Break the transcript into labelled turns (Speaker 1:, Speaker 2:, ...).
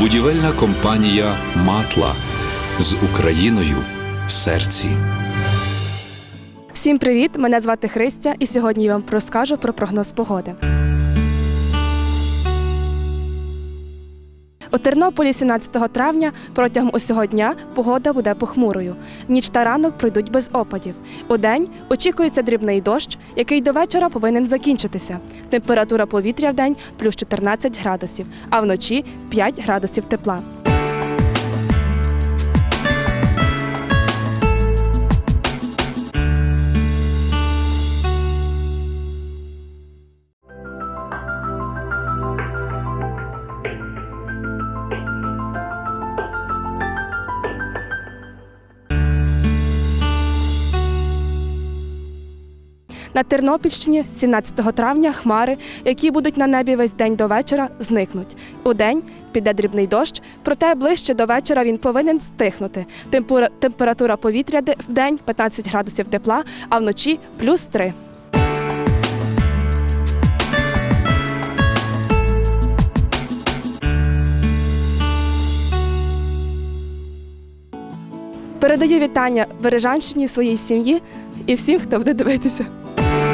Speaker 1: Будівельна компанія Матла з Україною в серці.
Speaker 2: Всім привіт! Мене звати Христя, і сьогодні я вам розкажу про прогноз погоди. У Тернополі 17 травня протягом усього дня погода буде похмурою. Ніч та ранок пройдуть без опадів. У день очікується дрібний дощ, який до вечора повинен закінчитися. Температура повітря в день плюс 14 градусів, а вночі 5 градусів тепла. На Тернопільщині 17 травня хмари, які будуть на небі весь день до вечора, зникнуть. У день піде дрібний дощ, проте ближче до вечора він повинен стихнути. Температура повітря в день 15 градусів тепла, а вночі плюс 3. Передаю вітання Бережанщині своїй сім'ї і всім, хто буде дивитися.